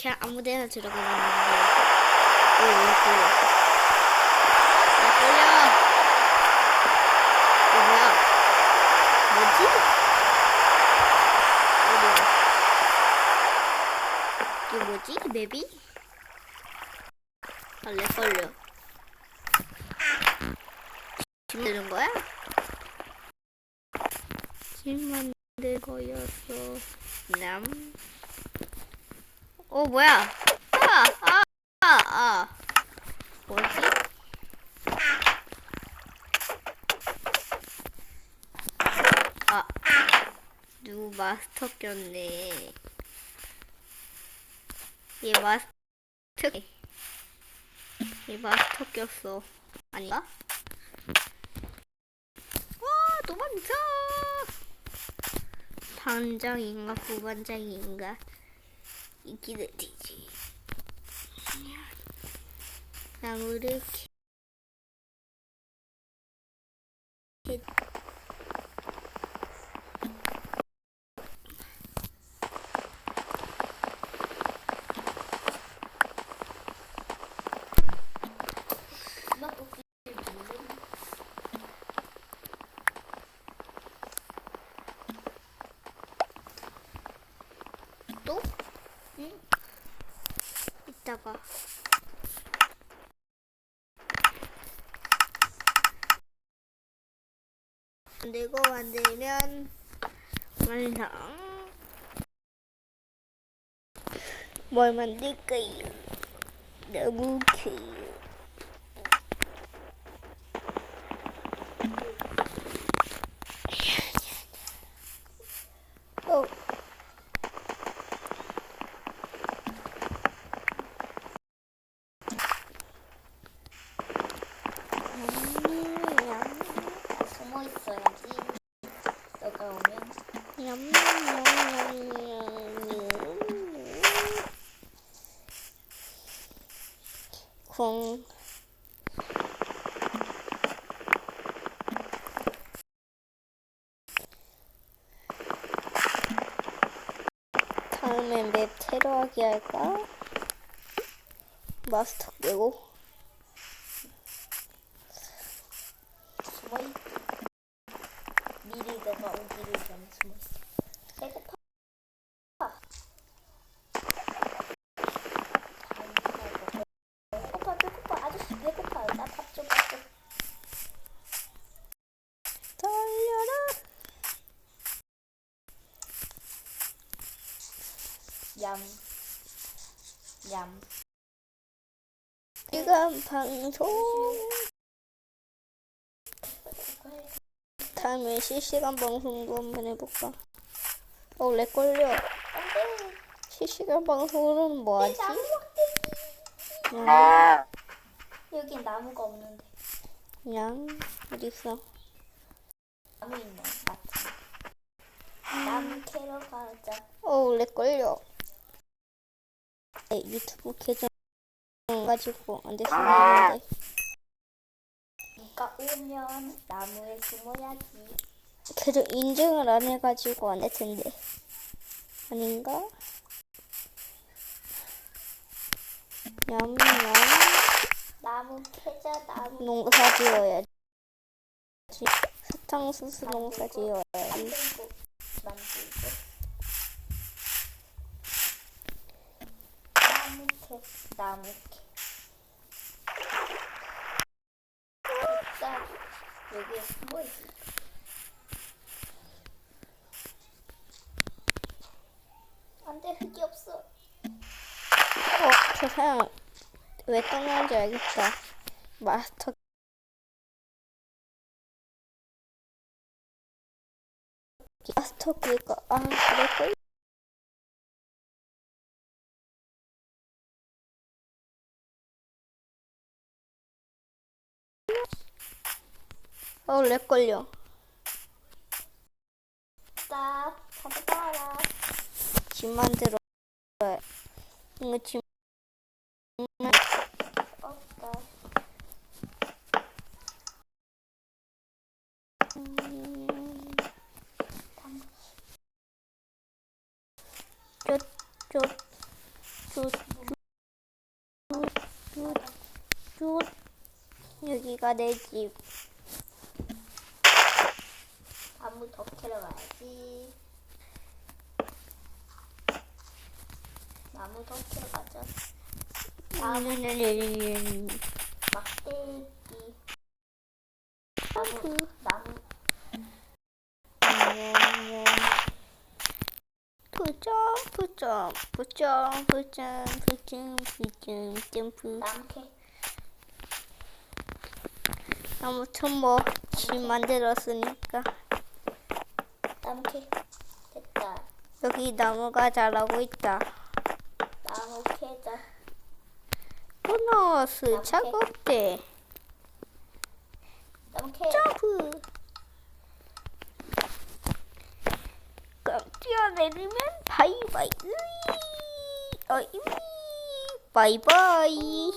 그냥 아무데나 들어가면. 오, 왜 걸려? 어? 어디야? 이게 뭐지? 맵이? 걸려. 집 만드는 거야? 집 만들 거였어. 남. 어, 뭐야? 아, 아, 아, 아. 뭐지? 아, 누구 마스터 꼈네. 얘 마스터, 얘 마스터 꼈어. 아닌가? 와, 도망쳐! 반장인가 부반장인가 이기는 되지. 나무를 캐... 또? 응? 이따가. 만들고 만들면 완성. 뭘 만들까요? 너무 귀여워. 어. 숨어 있어야지. 너가 오면 공 다음엔 맵 테러하기 할까? 마스터 있. 미리 너가 오기를 숨어 있어. 배고파. 배고파 배고파 아저씨 배고파 나 밥 좀 밥 좀. 달려라 얌. 얌. 시간 방송 다음에 실시간 방송도 한번 해볼까? 어, 렉 걸려. 실시간 방송으로는 뭐 하지? 나무 막대기. 그냥, 여긴 나무가 없는데. 그냥, 어딨어? 나무 있네. 맞지. 나무 캐러 가자. 어, 렉 걸려. 네, 유튜브 계정 가지고 안 됐으면 되는데. 비가 오면 나무에 숨어야지. 계정 인증을 안 해가지고 안 될 텐데. 아닌가? 냠냠. 나무 캐자 나무 농사 지어야지. 사탕수수 농사 지어야지. 만들고 만들고 나무 캐 나무 캐 진짜 여기에 숨어 있어. 안돼 흙이 없어. 어, 저 사람 왜 떠나는지 알겠다. 마스터 마스터 그거 아 그래 어, 렉 걸려. 나 가져가라. 집 만들어. 이거 집 없다. 음, 쪽, 쪽, 쭈쭈쭈쭈 여기가 내 집. 나무 더 캐러 가야지. 나무 더 캐러 가자. 음, 막대기. 나무, 나무. 점프 나무 캐. 아무튼 뭐 집 만들었으니까 캐. 됐다. 여기 나무가 자라고 있다 나무 캐자. 보너스 나무 작업대 나무 캐. 점프 그럼 뛰어내리면 바이바이 으이 어이 바이바이